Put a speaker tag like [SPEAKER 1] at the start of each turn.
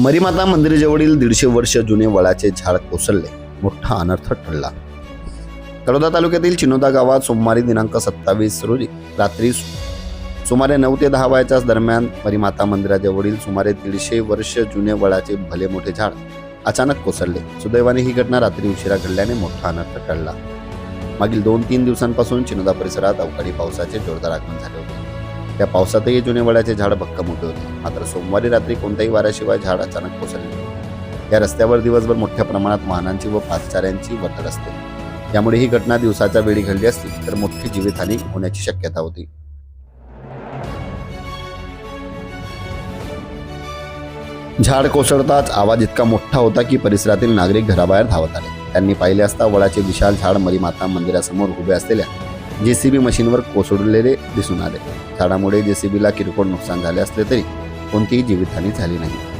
[SPEAKER 1] मरीमाता मंदिराजवळील दीडशे वर्ष जुने वळाचे झाड कोसळले. मोठा अनर्थ टळला. तळोदा तालुक्यातील चिनोदा गावात सोमवारी दिनांक सत्तावीस रोजी रात्री सु- सुमारे नऊ ते दहा वयाच्या दरम्यान मरीमाता मंदिराजवळील सुमारे दीडशे वर्ष जुने वळाचे भले मोठे झाड अचानक कोसळले. सुदैवाने ही घटना रात्री उशिरा घडल्याने मोठा अनर्थ टळला. मागील दोन तीन दिवसांपासून चिनोदा परिसरात अवकाळी पावसाचे जोरदार आगमन झाले होते. त्या पावसातही जुने वडाचे झाड भक्कम मोठे होते. मात्र सोमवारी रात्री कोणत्याही वाऱ्याशिवाय झाड अचानक कोसळले या रस्त्यावर दिवसभर मोठ्या प्रमाणात वाहनांची व पाचचाऱ्यांची वर्दळ असते. त्यामुळे ही घटना दिवसाच्या वेळी घडली असती तर मोठी जीवितहानी होण्याची शक्यता होती. झाड कोसळताच आवाज इतका मोठा होता की परिसरातील नागरिक घराबाहेर धावत आले. त्यांनी पाहिले असता वडाचे विशाल झाड मरीमाता मंदिरासमोर उभे असलेल्या जेसीबी मशीनवर कोसळलेले दिसून आले. झाडामुळे जेसीबीला किरकोळ नुकसान झाले असले तरी कोणतीही जीवितहानी झाली नाही.